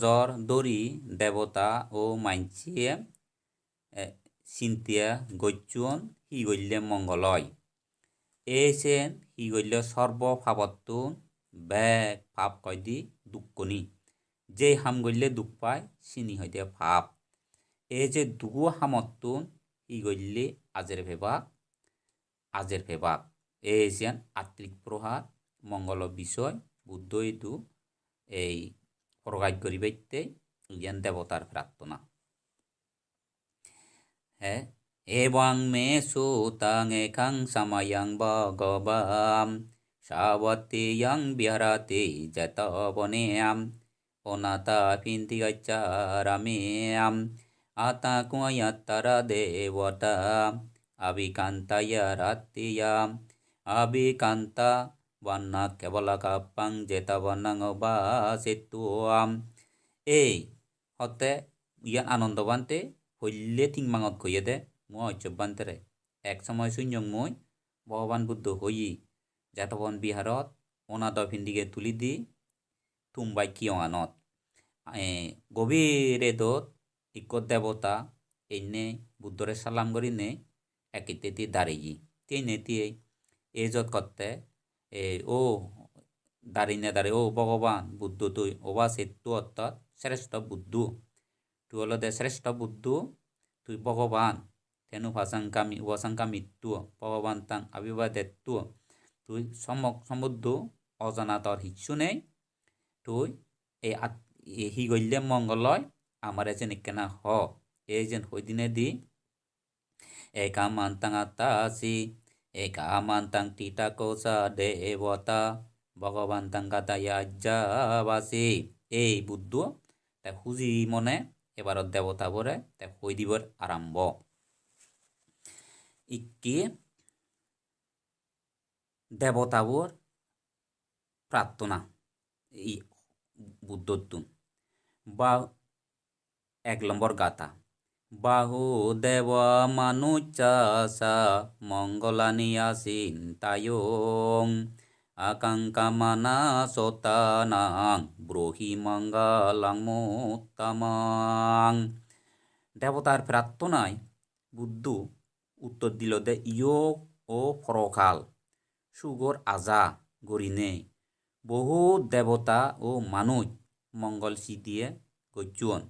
বজর দরি দেবতা ও মাইনচিয়ে চিন্তিয়া গচ্যুন হি গল্যে মঙ্গলয়। এসেন হি গল্য সর্ব ফাবত্তুন ব্যাগ পাপ কয়দি দুঃখনি যে হাম গল্যে দুঃখ পায়, চিনি হইতে পাপ এই যে দুগু হামত্তুন হি গল্যে আজের ভেবাক আজের ভেবাক এই যেন আত্মিক প্রহার মঙ্গল বিষয় বুদ্ধ এই প্রকাশ করিবাইতে যেন দেবতার প্রার্থনা। হ্যাঁ? এবাং মে সুতাং এখাং সময়ং ভগবাম সাবতীয়ং বিহারতি যত বনেয়াম অনাতা পিন্তি গচ্চারামেয়াম আতা কুয়াত্তারা দেবতা, আবিকান্তায় রাত্রিয়াম, আবিকান্তা বন্না কেবল কাপাং জেতা বান্নাং বা সেতুয়াম এই হতে ইয়ান আনন্দবান্তে হইলে থিং মাঙত কইয়ে দে ম ঐচবান্তরে এক সময় শূন্যং মই ভগবান বুদ্ধ হই জাতবন বিহারত অনা দফিন দিকে তুলি দি তুম্বাই কিয় আনত গভীরে দত ইক দেবতা এনে বুদ্ধরে সালাম করি নে একিতে দাঁড়িয়ে তিনে তিয়ে এই যত করতে এ, ও দাঁড়িয়ে দাঁড়িয়ে, ও ভগবান, বুদ্ধ তুই, ওবা সেতু অর্থাৎ শ্রেষ্ঠ বুদ্ধ। তুই হলো দে শ্রেষ্ঠ বুদ্ধ, তুই ভগবান, তেনু ভাষাঙ্কামি উপাসঙ্কা মৃত্যু ভগবান তাং আবির্বাদেত্তু তুই সমক সমুদ্র অজানাতর হিচ্ছু নেই। তুই এই হি গল্যে মঙ্গলয়, আমার এজেন কেনা হ। এই যেন হইদিনে দি একামান্তং আত্মাসি। একামান্তং টিটাকোষা দেবতা ভগবান্তং গাতায়াজ্জাবাসি এই বুদ্ধ তাই খুঁজি মনে এবাৰত দেৱতাবোৰে তাই কৈ দিবৰ আৰম্ভ ইকি দেৱতাবোৰ প্ৰাৰ্থনা এই বুদ্ধত্ব বা এক নম্বৰ গাথা বাহুদেব মানুচাসা মঙ্গলানিয়াসিন তায়ং। আকাঙ্কামানা সতানাং ব্রহি মঙ্গলাং মোত্তমাং দেবতার প্রার্থনায় বুদ্ধ উত্তর দিল দে ইয়োগ ও ফরকাল সুগর আজা গরিনে। বহু দেবতা ও মানুষ মঙ্গল সিদিয়ে গজ্জন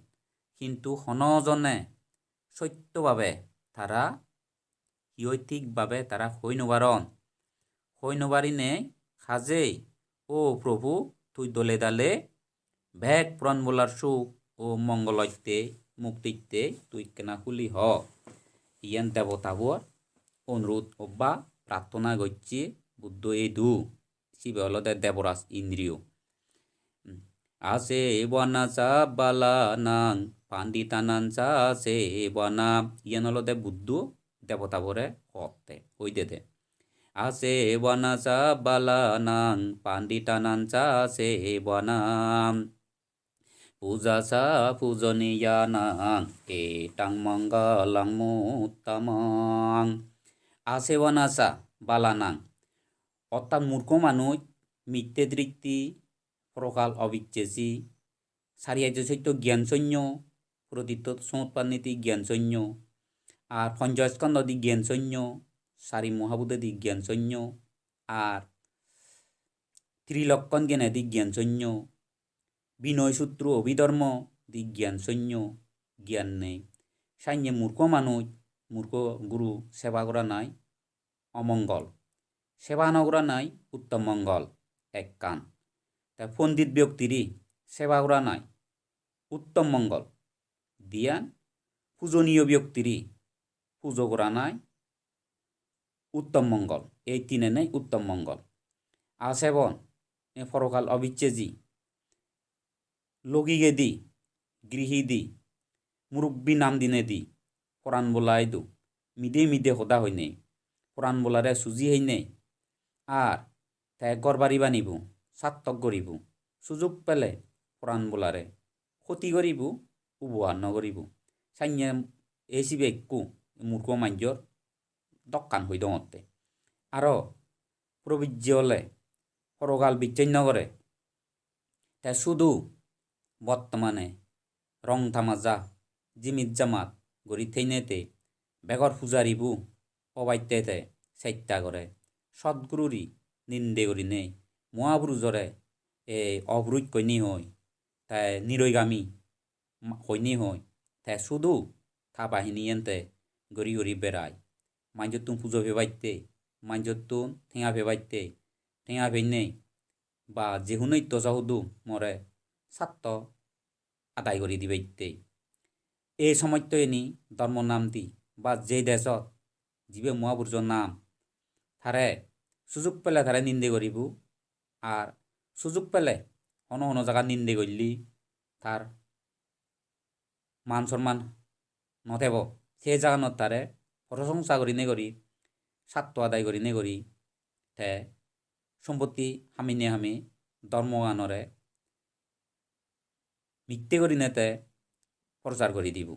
কিন্তু হনজনে সত্যভাৱে তারা ইয়ৈতিকভাৱে তারা সৈন্যবারণ। সৈন্যবারিনে সাজেই ও প্রভু তুই দলে দালে ভেগ প্রাণ বলার সুখ ও মঙ্গলত্যে মুক্তিতে তুই কেনা খুলি হ। ইয়ান দেবতাবর অনুরোধ অব্বা প্রার্থনা গচ্ছি বুদ্ধ এই দু শিবে হলদে দেবরাজ ইন্দ্রিয়। আছে বনা চা বালা নাং পাণ্ডিতানাঞ্চা সেবনা ইয়ান হলদে বুদ্ধ দেবতাবোরে হতে হইতে আছে বনাচা বালানাং পাণ্ডিতানাঞ্চা সেবনাম পূজাসা পূজনীয়ানাং এটাং মঙ্গলাং মুত্তমাং। আছে বনাচা বালানাং। অর্থাৎ মূর্খ মানুষ মিথ্যে দৃষ্টি প্রকাল অবিচ্ছেসী সারিয়াজ সত্য জ্ঞান সৈন্য প্রতীত সমুৎপান্নীতি জ্ঞান সৈন্য, আর পঞ্চস্কন্দ জ্ঞান সৈন্য, সারি মহাবুদ্ধি জ্ঞান সৈন্য, আর ত্রিলক্ষণ জ্ঞান সৈন্য, বিনয় সূত্র অভিধর্ম দি জ্ঞান সৈন্য, জ্ঞান নেই। সাইnye মূর্খ মানুষ, মূর্খ গুরু সেবা করা নাই, অমঙ্গল। সেবা নকরা নাই, উত্তম মঙ্গল, এক কান। তা পণ্ডিত ব্যক্তিরই সেবা করা নাই, উত্তম মঙ্গল। দিয়ান পূজনীয় ব্যক্তিরই পুজো করা নাই, উত্তম মঙ্গল। এই তিনে নেই উত্তম মঙ্গল। আছেবন এ ফরকাল অবিচ্ছেজি, লগিগে দি, গৃহী দি, মুরব্বী নাম দিনে দি পরাণ বোলাই দু, মিদে মিদে সদা হৈ নেই পরাণ বোলারে চুজি হৈ নেই আর তাই গড় বানিব সাত্তক গরিব সুযোগ পেলে পরাণ বোলারে ক্ষতি করিব উপহার নকরিব সাইনে এসিবে একু মূর্খ মাঞ্জর দক্কান হই দঙতে আরও প্রবীর্য হলে সরকাল বিচ্ছিন্ন করে তা শুধু বর্তমানে রং তামাজা জিমিত জামাত গড়ি থেইনেতে বেগর পূজারিবু অবাইতেতে চাইত্যা করে সদ্গুরুরি নিন্দে করি নেই মহাপুরুষরে এই অভরুজ কইনি হই তাই নিরৈগামী হইনি হই তাই শুধু থা বাহিনী এনতে গড়ি গড়ি বেড়ায় মাঞ্জতুন পুজো ভেবাইতে মাঞ্জতুন ঠেঙা ভেবাইতে ঠেঙা ভেনে বা যেহুনই তজাহুদু মরে সাত্ত আদায় কৰি দিবাইতে এই সময়ত এনি ধর্ম নাম দি বা যে দেশত যিবে মহাপুরুষর নাম তারে সুযোগ পেলে তারে নিন্দে করিব আর সুযোগ পেলে অন্য অন্য জায়গা নিন্দে করলি তার মান সম্মান নথেব সেই জাগানত তারে প্রশংসা নে করি স্বার্থ আদায় নে করি তে সম্পত্তি হামি নে হামি ধর্মগানরে মিথ্যে করি নেতে প্রচার করে দিব।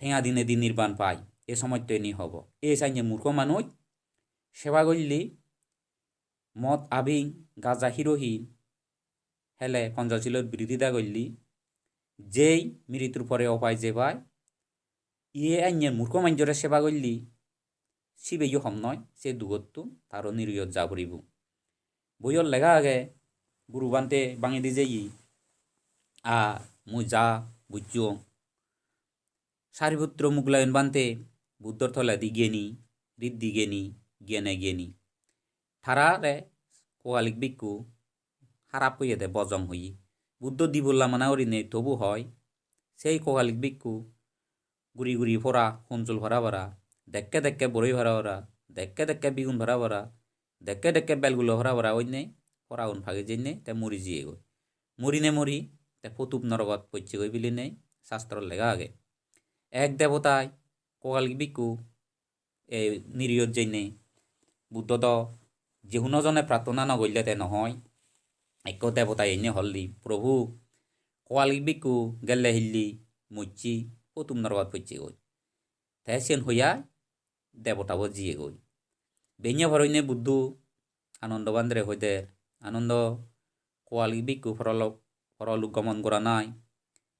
ঠেঙা দিনে দিন নির্বাণ পাই এ সময়ত এনি হব। এ চাইনে মূর্খ মানুষ সেবা করলি মদ আভিং গাজা হিরোহীন হেলে পঞ্চাশিলত বিরোধিতা করলি যেই মৃত্যুর পরে অপায় যে পায় ইয়ে আইনের মূর্খ মাঞ্জরে সেবা করলি শিবেইও হম নয়, সে দুগত্তু, তারও নিরীয়ত যা পড়িব বইয়র লেখা আগে, গুরু বান্তে বাঙি দি যেই, আ, মু যা বুঝছ। সারিপুত্র মুগলায়ন বান্তে, বুদ্ধর থলে দি গেনি রিদ্ধি গেনি জ্ঞানে গেনি। থারারে কোয়ালিক বিকু খারাপ হইয়ে দে বজং হই। বুদ্ধ দি বললা, মানা নে, তবু হয়। সেই কোয়ালিক বিকু গুড়ি গুড়ি ফরা সঞ্চল ভরা ভরা দেখকে দেখকে বড়ই ভরা ভরা দেখকে দেখকে বিগুন ভরা ভরা দেখকে দেখকে বেলগুলো ভরা ভরা ওই নেই ফরা উন ফাগে যেই নেই তে মরি জিয়ে গই। মরি নে মরি, তে ফতুপ নরগত পচ্ছে গই বিলি নেই শাস্ত্র লেগা আগে। এক দেবতায় কোয়াল বিকু এ নিরিয়ত যেনে বুদ্ধ দ যেহুনজনে প্ৰাৰ্থনা নগৰিলে তে নহয়। এক দেৱতাই এনে হল্লি প্ৰভু কোৱাল গেলে হিল্লি, মুচি ও পতুম নরগত পচ্ছে গই। তাই সেন হইয়া দেবতাব জিয়ে গই। বেঞ্ঞা ভরইনে বুদ্ধ, আনন্দ বান্ধরে হইতে আনন্দ কোয়াল বিকু ফরলক গমন করা নাই।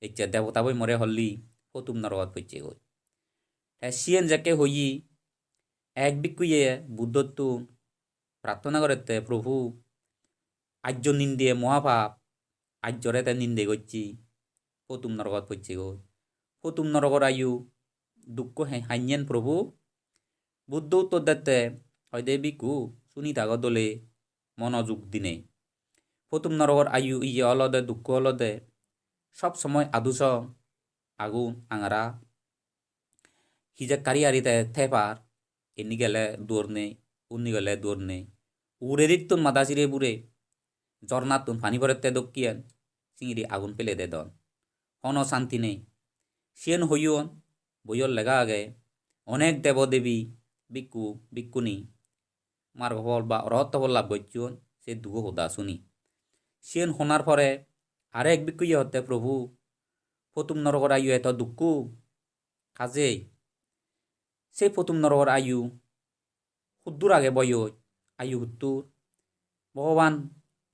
এতিয়া দেবতাবই মরে হল্লি পতুম নরগত পচ্ছে গই। তাই সিয়েন যাকে হই এক বিকুয়ে বুদ্ধত্ব, প্রার্থনা করতে প্রভু আর্য নিন্দে মহাপাপ আর্যরে তে নিন্দে করছি পতুম নরগত পড়ছে গো। পতুম নরগর আয়ু দুঃখ হাইয়েন প্রভু। বুদ্ধ উত্তর দিতে হয়দে বিকু, শুনি থাক দলে, মনোযোগ দিনে। পতুম নরগর আয়ু ইয়ে অলদে, দুঃখ অলদে, সব সময় আদুস আগুন আঙারা। হিজে কারিয়ারিতে থেপার, এনি গেলে দৌড় নেই, উনি গেলে দৌড় নেই। উড়ে দিতুন মাদাসিরে বুড়ে জর্নাতুন ফানি ভরেতে দক্ষিয়ান, চিংড়ি আগুন পেলে দে দন। হন শান্তি নেই। সিয়েন হইয়ন, বইয়র লেগা আগে। অনেক দেবদেবী বিকু বিকুনি মার ভবল বা অরহত্ব লাভ করছুন সে দুগো হোদা শুনি। সিয়েন শোনার পরে, আরেক বিকুইয়ে হতে, প্রভু ফতুম নরকর আয়ু এত দুঃখ কাজেই সেই প্রথম নরকর আয়ু সুদূর আগে বয় আয়ু সুত্তুর ভগবান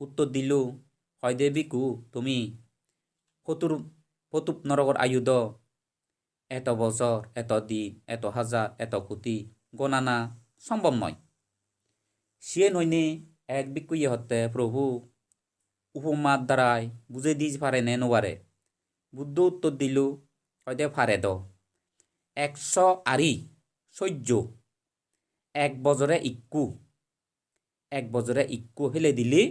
উত্তর দিল, হয় দেবিকু তুমি ফতুর ফতুপ নরকর আয়ু দ। এত বছর এত দিন, এত হাজার এত কোটি গণানা সম্ভব নয়। সিয়ে নইনে এক বিকুয়ে হতে প্রভু উপমার দ্বারাই বুঝে দিজ পারে নে নোয়ারে বুদ্ধ উত্তর দিল হয়তো ফারে দ। একশো আরি সহ্য এক বছরে ইক্কু। এক বছরে ইক্কু হেলে দিলে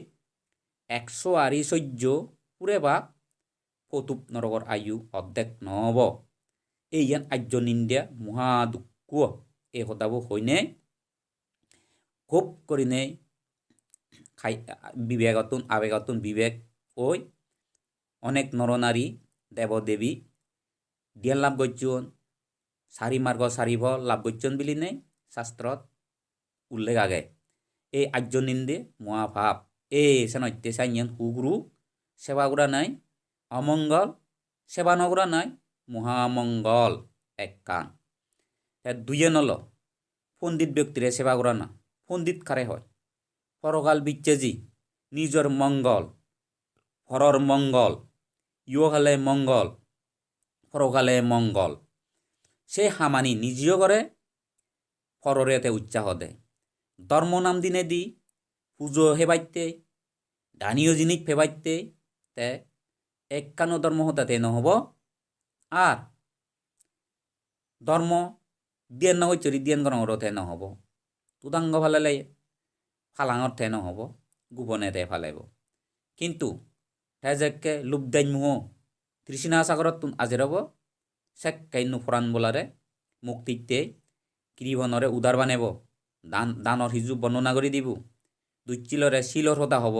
একশো আরি সহ্য পুরে বা কতুব নরকর আয়ু অর্ধেক নহব। এই ইয়ান আর্য নিন্দা মহা দুঃখ এই কথাবোৰ হয়নে খুব কৰিনে খাই, বিবেকতুন আবেগতুন বিবেক ওই অনেক নরনারী দেবদেবী জ্ঞান লাভ করছুন চাৰি মাৰ্গ চাৰিভ লাভ গত্যন বুলি নে শাস্ত্ৰত উল্লেখ আগে। এই আৰ্য নিন্দে মহাভাৱ চেনত্যে চাইন সুগুৰু সেৱা কৰা নাই। অমংগল সেৱা নকৰা নাই। মহামঙ্গল, এক কান। দুয়ে নল। পণ্ডিত ব্যক্তিৰে সেৱা কৰা না। পণ্ডিত কাৰে হয়? পৰকাল বিচ্ছেজি নিজৰ মংগল হৰৰ মংগল ইহকালে মঙ্গল। পরকালে মঙ্গল। সে হামানি নিজেও করে। পররেতে উৎসাহ দেয়। ধর্ম নাম দিনে দি। পুজো হেবাইতে দানীয় জিনিস ফেবাইতে তে একখানো ধৰ্ম হতাতে নহব। আৰ ধৰ্ম দিয়েন নহয় চৰি দিয়েন গণৰতে নহ'ব। তুদাংগ ফালালে ফালাঙৰ ঠে নহ'ব গোপনেতে ফালাইব। কিন্তু তেজেকে লুবদাইন মুহ তৃষ্ণা সাগৰত আজিৰ হ'ব চেক কাইনো ফৰাণ বোলাৰে মুক্তিতে কৃভনৰে উদাৰ বানাব দান দানৰ সিজু বৰ্ণনা কৰি দিব। দুচিলৰে শিলৰ সদা হ'ব।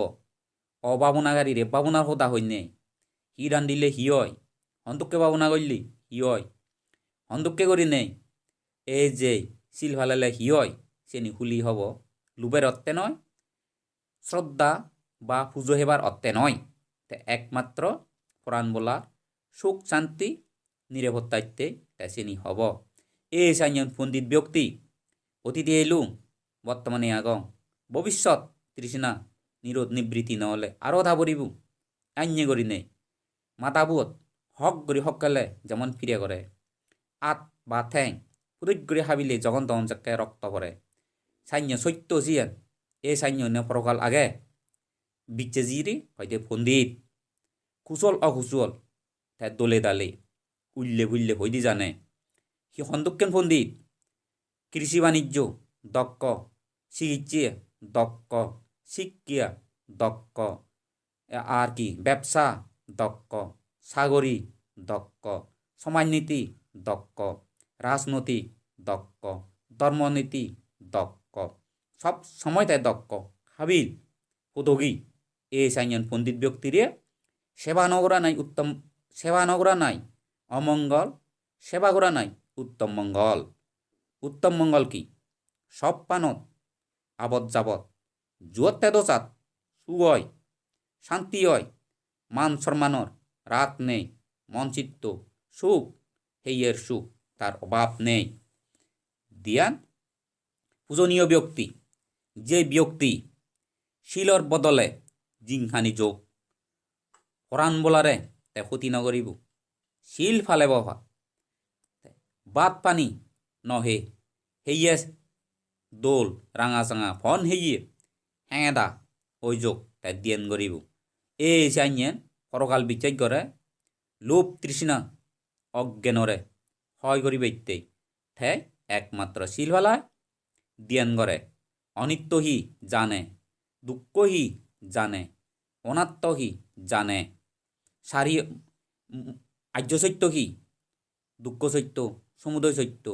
অবাবনাগাৰীৰে বাবনাৰ সদা হয়নে সি ৰান্ধিলে সি হয়। সন্তোষকে বাবনা কৰিলি, সি হয়। সন্তোষকে কৰি নেই এই যে শিল ফালালে সি হয় চেনি খুলি হ'ব। লোভের অর্থে নয় শ্রদ্ধা বা পুজো হেবার অর্থে নয় তে একমাত্র প্রাণ বলার সুখ, শান্তি নিরাপত্তাইতে তে চেনি হব। এই সাইজন পণ্ডিত ব্যক্তি অতীতে এলুম বর্তমানে আগং। ভবিষ্যৎ, তৃষ্ণা, নিরোধ নিবৃত্তি নহ'লে আৰু অধা পৰিব আইনে কৰি নেই। মাতাবুত হক কৰি সকলে যেমন ফিরে করে আত বা ঠেং পুরুষ করে হাবিলে জগন তখন যাকে রক্ত পড়ে সাইন্য সত্য জিয়ান এই সাইন্য নে পরকাল আগে। বিচ্ছে জিরি হয়তো পণ্ডিত কুশল অকুশল তাই দলে দালে। উল্লে বুল্লে হইদি জানে। সি সন্দুকেন পণ্ডিত কৃষি বাণিজ্য, দক্ষ চিকিৎসা দক্ষ শিক্ষা দক্ষ আর কি? ব্যবসা দক্ষ সাগরী দক্ষ সমাজনীতি দক্ষ রাজনৈতিক দক্ষ ধর্মনীতি দক্ষ সব সময় তাই দক্ষ হাবিল উদ্যোগী। এই সাইন পণ্ডিত ব্যক্তিরে, সেবা নগরা নাই উত্তম, সেবা নগরা নাই অমঙ্গল, সেবা করা নাই উত্তম মঙ্গল। উত্তম মঙ্গল কি? সব পানত আবদ যাবত জুয়ত তেদচাত সুগয় শান্তি হয়, মান সম্মানর রাত নেই মনচিত্ত সুখ হেইয়ের সুখ তার অভাব নেই। দিয়ান পূজনীয় ব্যক্তি, যে ব্যক্তি শিলৰ বদলে জিংহানি যোগ, কোৰাণ বোলাৰে তে ক্ষতি নকৰিব শিল ফালে বহা, বাট পানী নহে সেয়ে দোল ৰাঙা চাঙা ফন সেয়ে হেঙেদা অভিযোগ তাই দিয়েন করিব এই চাইয়েন পরকাল বিচার করে, লোভ তৃষ্ণা অজ্ঞানরে, হয় করিব ইত্যাই ঠে একমাত্র শিলভালায় দিয়ান করে অনিত্যহি জানে দুঃখহি জানে অনাত্মহি জানে, সারি আর্য সত্য দুঃখ সত্য, সমুদয় সত্য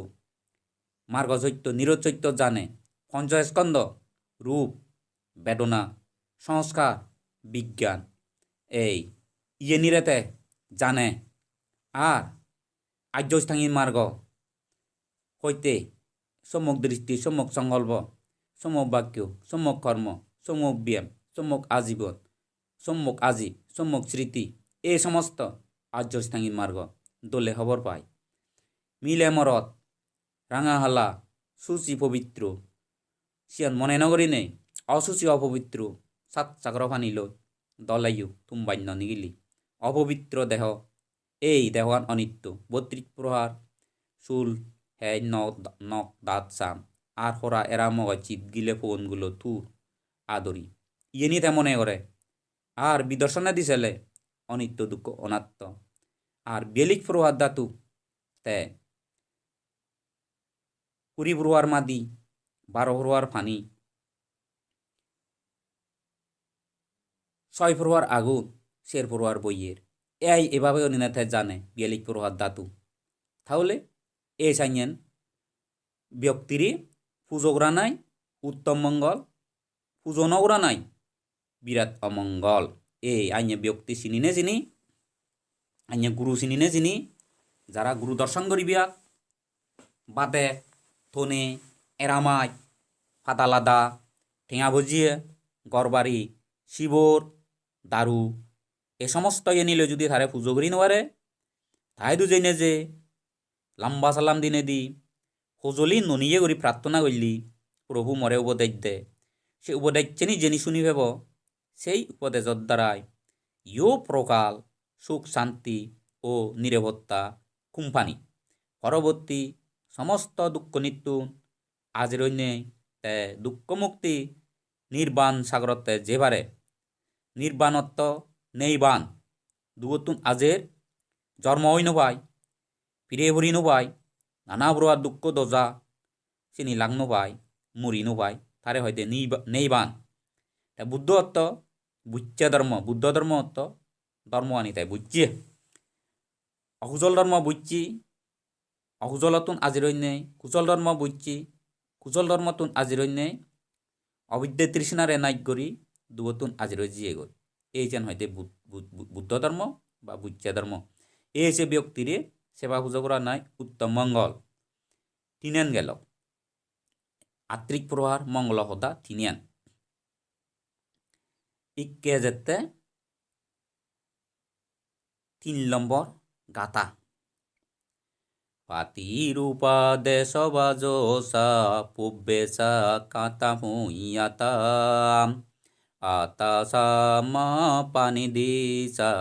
মার্গ সত্য নিরোধ সত্য জানে পঞ্চস্কন্দ রূপ, বেদনা, সংস্কার, বিজ্ঞান। এই ইয়ে নিরেতে জানে। আর আর্যস্থানীয় মার্গ। হইতে, সম্যক দৃষ্টি, সম্যক সংকল্প, সম্যক বাক্য, সম্যক কর্ম, সম্যক ব্যায়াম, সম্যক আজীবন, সম্যক আজীব সম্যক স্মৃতি এই সমস্ত আর্যস্থানীয় মার্গ দোলে খবর পায়। মিলে মরত রাঙাহালা, সুচি পবিত্র। সিয়ান মনে নগরী নেই, অসুচি অপবিত্র। সাত চাকর ফানি লৈ দলাইও তুম্বান্য নিগিলি। অপবিত্র দেহ, এই দেহান অনিত্য। বত্রিশ প্রহার, চুল হ্যাঁ নখ দাঁত, চাম। আর হরা এরা মগা চিত গিলে ফোনগুলো থুর আদরি ইয়েনি তেমনে করে আর বিদর্শনা দিছেলে, অনিত্য দুঃখ অনাত্ম আর বেলিক প্রহার দাতু তে কুড়ি প্রহার মাদি, বারো প্রহার ফানি। ছয় প্রহার আগুন শের প্রহার বইয়ের। এই এভাবে অনিনাথে জানে, বিয়ালিক প্রহার দাতু। তাহলে, এ সাইয়েন ব্যক্তিরই পুজো নাই, উত্তম মঙ্গল, পুজো নকরা নাই, বিরাট অমঙ্গল। এ, আইনে ব্যক্তি চিনি নে চিনি, আইনে গুরু চিনি নে চিনি, যারা গুরু দর্শন করিবিয়া, বাদে থনে এরামাই ফাতালাদা ঠেঙা ভজিয়ে, গড়বাড়ি, শিবর, দারু, এ সমস্ত এ নিলে যদি তারে পুজো করি নোয়ারে, তাই দুজনে যে লম্বা সালাম দিনে দি সজলি ননিয়ে কৰি প্ৰাৰ্থনা কৰিলি প্ৰভু মৰে উপদেশ দে। সেই উপদেশ চেনি যেনি শুনি পাব সেই উপদেশৰ দ্বাৰাই ইও প্ৰকাল সুখ শান্তি ও নিরাপত্তা কোম্পানি পরবর্তী সমস্ত দুঃখ নিত্যুন আজের নেই তে দুঃখ মুক্তি নির্বাণ সাগরতে যেবারে। নির্বাণত্ব নেইবান দুগতুন আজের জন্ম হইন ভাই ফিরে ভরিনো ভাই নানা ব্রোয়ার দুঃখ দজা চিনি লাগনো ভাই মুরিনো ভাই তারে হয়তো নেইবান তা বুদ্ধ অর্থ বুচ্চা ধর্ম, বুদ্ধ ধর্ম অর্থ ধর্ম আনি তাই বুঝছি অকুজল ধর্ম বুঝছি অকুজলতুন আজির নেই কুশল ধর্ম বুঝছি কুশল ধর্মতুন আজির নেই, অবিদ্যা তৃষ্ণারে নাইক করি দুবতুন আজির জিয়ে গই এই যেন হয়তো বুদ্ধ ধর্ম বা বুচ্চা ধর্ম এই যে ব্যক্তিরে সেবা পূজা করা নাই, উত্তম মঙ্গল। তিনেন গেল। আত্রিক প্রহার মঙ্গল হদা তিনিয়ান ইকে যেতে তিন নম্বর গাতা। পাতিরূপা দেশবাজসা পুব্বেসা কাতা হুইয়াতা আতাসা মা পানি দিসা,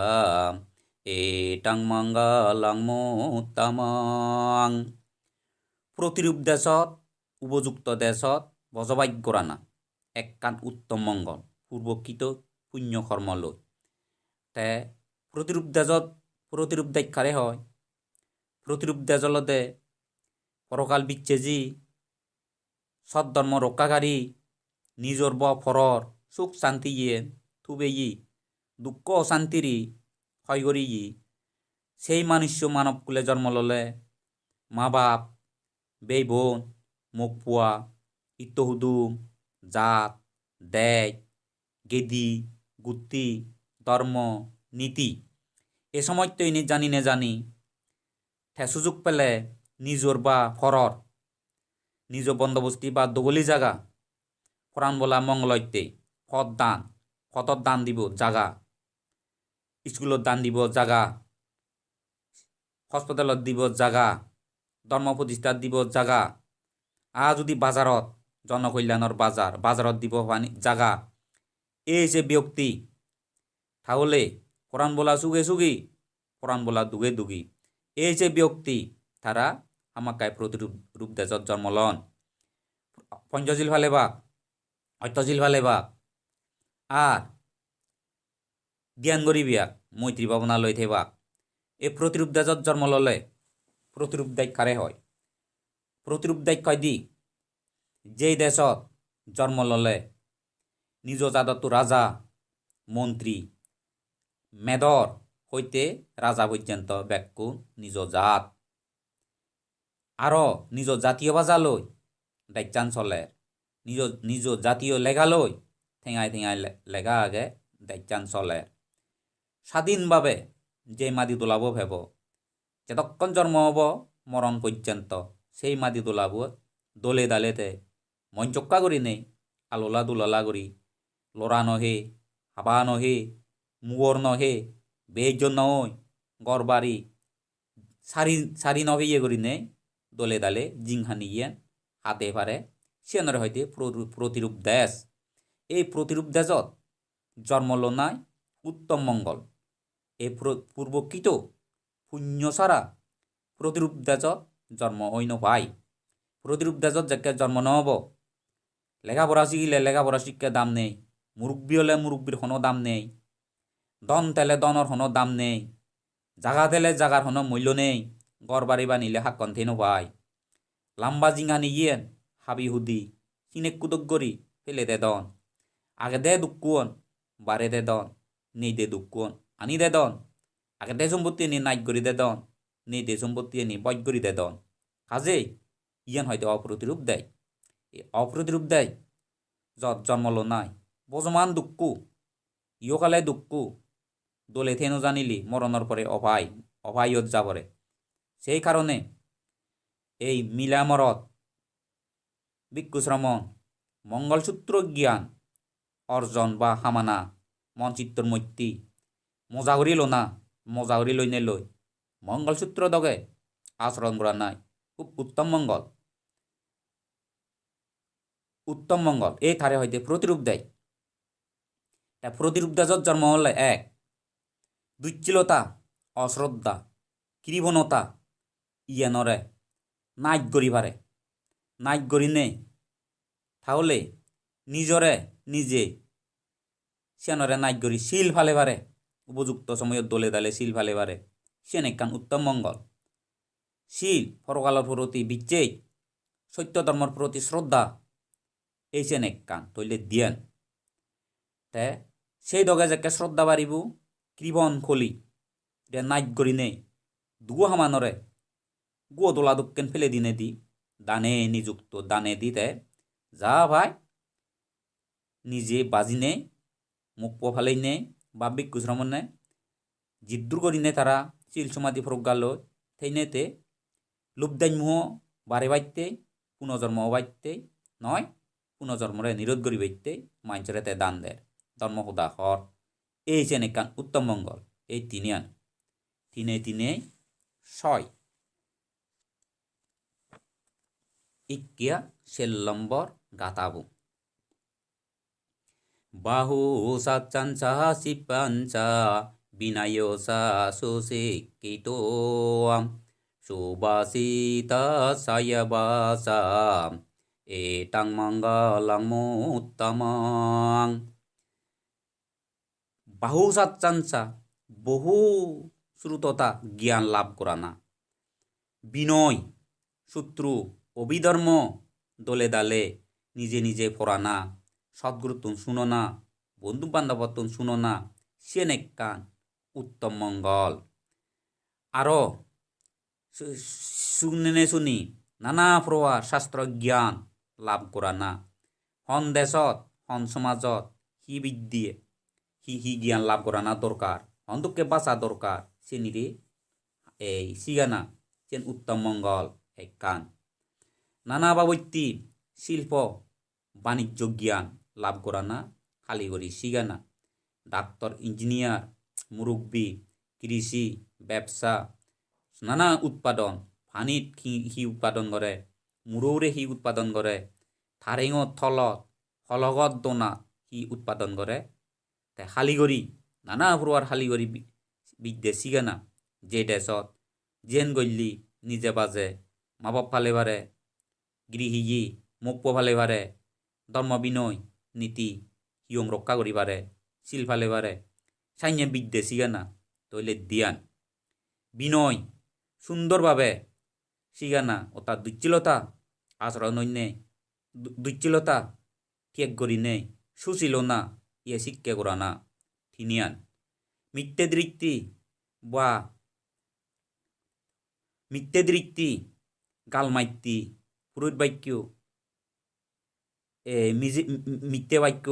এটাং মঙ্গলাং মোত্তামাং। প্রতিরূপ দেশত, উপযুক্ত দেশত বজবাগ্য রানা এককান উত্তম মঙ্গল, পূর্বকৃত পুণ্য কর্ম লৈ তে, প্রতিরূপ দেশত প্রতিরূপ দেখারে হয়। প্রতিরূপ দেজলতে পরকাল বিচ্ছেজি সদ্ধর্ম রক্ষাকারী নিজর ব ফরর, সুখ শান্তি ইয়ে থুবে ই, দুঃখ অশান্তিরি করি ই। সেই মানুষ্য মানবকুলে জন্ম ললে, মা বাপ, বেই বোন, মুখ পুয়া ইত্যহুদুম জাত, দেয়, গেদি, গুত্তি, ধর্ম, নীতি, এ সময় তো ইনি জানি নে জানি। ঠে সুযোগ পেলে নিজর বা ফরর নিজ বন্দোবস্তি বা দগলি জাগা। ফরান বলা মঙ্গলত্যে ফত দান ফতর দান দিব জাগা। স্কুলত দান দিব জাগা। হস্পিটেলত দিব জাগা। ধর্ম প্রতিষ্ঠাত দিব জাগা। আ যদি বাজারত জনকল্যাণর বাজার বাজারত দিব পানি জাগা। এই যে ব্যক্তি। তাহলে ফরান বলা সুগে সুগি ফরান বলা দুগে দুগি। এই যে ব্যক্তি, তারা আমাকায় প্রতিরূপ, রূপ দেশত জন্ম লন। পঞ্চশীল ভালে বা অত্যশীল ভালে বা আর জ্ঞান গরিবিয়াক মৈত্রী ভাবনা লৈ থেবা এই প্রতিরূপ দেশত জন্ম ললে, প্রতিরূপ দায়িক হয়? প্রতিরূপ দায়িক দি যেই দেশত জন্ম ললে, নিজ জাদত রাজা, মন্ত্রী, মেদর হইতে রাজা পর্যন্ত ব্যাক্য নিজ জাত। আরও নিজ জাতীয় বাজালৈ দায়িত্বান চলে। নিজ নিজ জাতীয় লেগালৈ ঠেঙাই ঠেঙাই লেগা আগে দায়িত্বান চলে। স্বাধীনভাবে যে মাদি তোলাব ভেব, যতক্ষণ জন্ম হব মরণ পর্যন্ত সেই মাদি তোলাব দলে দালেতে। মন চক্কা করি নেই, আলোলা দুললা করি, লড়া নহে, হাবা নহে মুগর নহে বেজ নয়, গড়বাড়ি। সারি সারি নহে ইয়ে করি নেই, দলে দালে জিংহানি ইয়ে হাতে পারে। সিয়ানোর হয়তো প্রতিরূপ দেশ। এই প্রতিরূপ দেশত জন্ম নাই, উত্তম মঙ্গল। এই পূর্বকৃত শূন্য সারা প্রতিরূপ দেশত জন্ম অন্য ভাই প্রতিরূপ দেশত যাকে জন্ম নহব, লেখাপড়া শিখিলে লেখাপড়া শিক্ষার দাম নেই। মুরব্বী হলে মুরব্বীর কোনো দাম নেই। দন তেলে দনের কোনো দাম নেই। জাগা তেলে জাগার কোনো মূল্য নেই। গড় বাড়ি বানিলে হাক কন্থেনো ভাই লাম্বা জিঙা নিয়েন হাবি হুদি চিনেক কুদক গরি ফেলে দে দন। আগে দে দুঃকুয়ন বারে দে দন। নেই দে দুঃকুয়ন আনি দে দন। আগে দে সম্পত্তি নি নাইক গরি দে দন। নেই দে সম্পত্তি নি বজ গরি দে দন। কাজেই ইয়ান হয়তো অপ্রতিরূপ দেয় এই অপ্রতিরূপ দেয় যত জন্মলো নাই। বজমান দুঃখু ইয়কালে দুঃখু দোলে থেনো জানিলি মরণর পরে অভাই, অভাইয়ত যাবরে সেই কারণে এই মিলামরত ভিক্ষুশ্রমণ মঙ্গলসূত্র জ্ঞান অর্জন বা হামানা মনচিত্তর মৈত্রী মজা করি লো না মজা করি লই লই মঙ্গলসূত্র দগে আচরণ করা নাই। খুব উত্তম মঙ্গল। উত্তম মঙ্গল। এই থারে হইতে প্রতিরূপ দেয়। প্রতিরূপ দেশত জন্ম হলে এক দুচ্ছিলতা, অশ্রদ্ধা কৃপণতা ইয়ানরে নাইট করি পারে নাইট করি নে তাহলে নিজরে নিজে। সিয়ানরে নাইট করি শিল ফালে পারে উপযুক্ত সময়ত দলে দালে শিল ফালে পারে সিয়ান একখান উত্তম মঙ্গল। শিল পরকালের প্রতি বিচ্ছেদ, সত্য ধর্মর প্রতি শ্রদ্ধা এই চেন একখান তৈলে দিয়েন। তে, সেই দগে যাকে শ্রদ্ধা বাড়িব কৃপন খলি এটা নাইট করি নেই দুগো হামানরে গুয়ো দোলা দক্ষিণ ফেলে দিনে দি দানে নিযুক্ত, দানে দিতে যা ভাই, নিজে বাজি নে মুখ ফালেই নে বা বিক্ষুশ্রমণ নে জিদ্দুর করি নে তারা চিল সমাধি ফরগাল থেইনেতে লুবদাইমুহ বারে বাইতে পুনর্জন্ম বাইতে নয় পুনর্জন্মরে নিরোধ করি বাইতে মাঞ্চরে তে দান দেয় ধর্ম হুদা হর এই যেন একান উত্তম মঙ্গল এই তিনিয়ান তিনে তিনে ছয় ইকিয়া সেল্লম্বর গাতাবু বাহু সাচাঞ্চা সিপাঞ্চা বিনায়সা সুশিক্ষিত সুবাসিতা সায়বাসা এটাং মঙ্গলং মুত্তমং বাহু সাচ্চাঞ্চা বহু শ্রুততা জ্ঞান লাভ করা না। বিনয় শত্রু অভিধর্ম দলে দালে নিজে নিজে পড়ানা সদ্গুরুত্ব শুনো না বন্ধু বান্ধবত্ব শুনো না সেন একখান উত্তম মঙ্গল। আরও শুনে শুনি নানা প্রকার শাস্ত্র জ্ঞান লাভ করা না। হন দেশত হন সমাজত হি বিদ্যে হি হি জ্ঞান লাভ করা না দরকার হন্দকে বাঁচা সে নিরে এই সিগানা চেন উত্তম মঙ্গল এক কান নানা বাবত্যি শিল্প বাণিজ্য জ্ঞান লাভ করা না খালি করি সিগানা ডাক্তার ইঞ্জিনিয়ার মুরব্বী কৃষি ব্যবসা নানা উৎপাদন পানীত সি সি উৎপাদন কৰে মূৰৌৰে সি উৎপাদন কৰে ঠাৰেঙত থলত শলগত দোনাত সি উৎপাদন কৰে তে শালিগৰি নানা প্ৰকাৰ শালিগৰি বিদ্যে চিগানা যে দেশত যেন গল্লি, নিজে বাজে মা বাপ ফালে বাৰে গৃহী মোক ফালে বাৰে, ধৰ্ম বিনয়, নীতি সিয়ং ৰক্ষা কৰি পাৰে চিল ফালে বাৰে, চাইনে বিদ্যে চিগানা তইলে দিয়ান। বিনয় সুন্দরভাবে শিগানা ও তার দুচ্ছিলতা আচরণ অন্যে দুচ্ছিলতা ত্যাগ করি নে সুশীল থিনিয়ান মিথ্যে দৃষ্টি বা মিথ্যে দৃষ্টি গালমাইতি পুরুষ বাক্য মিথ্যে বাক্য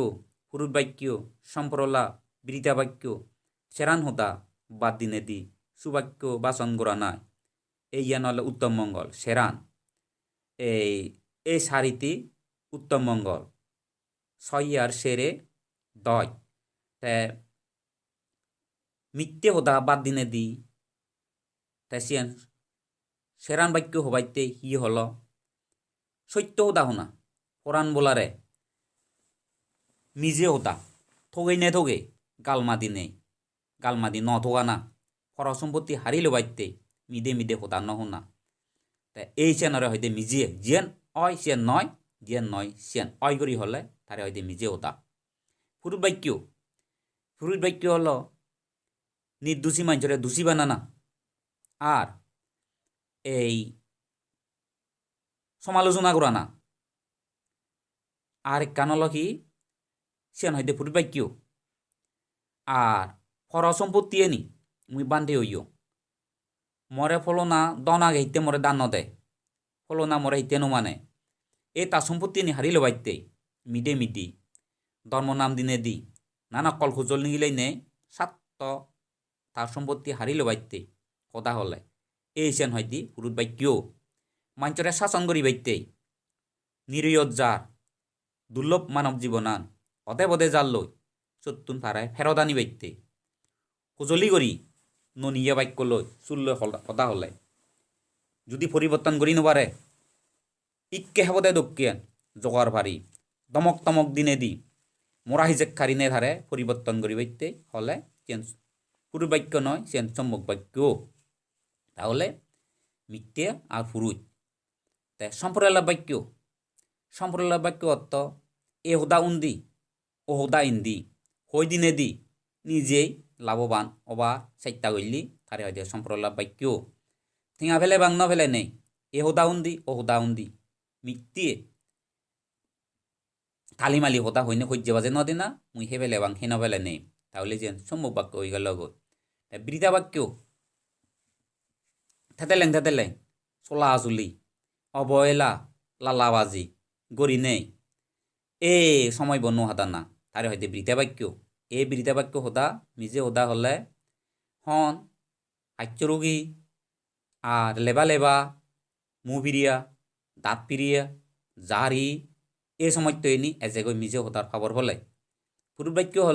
পুরুষ বাক্য সম্পরলা বৃতা বাক্য সেরান হতা বাদ দিনে দি সুবাক্য বাসন করা নাই এই ইয়ান হলো উত্তম মঙ্গল সেরান এই এই শাড়িটি উত্তম মঙ্গল ছয় আর সেরে দয়। তে মিথ্যে হোদা বাদ দিনে দি। তে সিয়ান সেরান বাক্য হবাইতে হি হল, সত্য হোদা হোনা কোরআন বলারে নিজে হোতা ঠগেই নে ঠগে গালমা দিনে গালমা দি ন ঠগা না পরসম্পত্তি হারিলে বাইতে মিদে মিদে হোতা নহুনা তা এই চেনরে হয়তো মিজিয়ে, জিয়েন অয় সিয়েন নয়, জিয়েন নয় সিয়েন অয় করি হলে তারে হয়তো মিজে হোতা ফুরুট বাক্য। ফুরুট বাক্য হল নির্দোষী মানুষরে দোষী বানানা। আর এই সমালোচনা করা না আর কান হল কি? সিয়ান হয়তো ফুরুট বাক্য। আর ফর সম্পত্তি এনি, মুই বান্ধে হইও। মরে ফলনা দনা গেইতে মরে দান নদে। ফলনা মরে হিতে মানে। এ তা সম্পত্তি নি হারিল বাইতে। মিডে মিডি ধর্ম নাম দিনে দি। নানা কল খুজল নিগিলাই নে সাত তার সম্পত্তি হারিল বাইতে কথা হলে। এই সেন হয়তি পুরুত বাক্য। মাঞ্চরে শাসন করি বাইতে নিরীয়ত যার দুর্লভ মানব জীবনান অদে বদে যার লই সত্তুন তারায় ফেরদানি বাইতে খুজলি করি ননিয়া বাক্য লৈ চুল লৈ সদা হলে। যদি পৰিৱৰ্তন কৰি নপাৰে ইক্কে হেবদে দক্ষিণ জগাৰ ভাৰী। দমক তমক দিনে দি মৰা হিজেক খাৰিনে ধাৰে পৰিৱৰ্তন কৰি বাইতে হ'লে পুরুষ বাক্য নয় সে সম্মুখ বাক্য তাহলে মিথ্যে আর পুরুষ। তে সম্প্রদায় বাক্য। সম্প্রদায় বাক্য অর্থ, এ হোদা উন্দি, ও হোদা ইন্দি, হই দিনে দি, নিজেই লাভবান অবা চাইটা গইলি তারে হয়তো সম্প্রদায় বাক্য। থিঙা ফেলে বাং ন ফেলে নেই, এ হোদা উন্দি, ও হোদা উন্দি মিথ্যে। কালিমালি হতা হইনে সহ্য বাজে, নদে না? মুই হে ফেলে বাং হে নফেলে নেই। তাহলে যে সম্মুখ বাক্য হয়ে গেল গো বৃতা বাক্য? থেতেলেং থেতেলেং, চলা চুলি অবহেলা, লালাবাজি, গড়ি নেই। এ সময় বন্য হাতা না। তারে হয়তো বৃতা বাক্য? এ বৃতা বাক্য হোদা নিজে হোদা হলে হন আচ্যরোগী আর লেবা লেবা, মু ফিরিয়া দাঁত ফিরিয়া জারি এই সময়ত এনেই এজেগৈ নিজে সোতাৰ খবৰ হ'লে। ফুটবাক্য হ'ল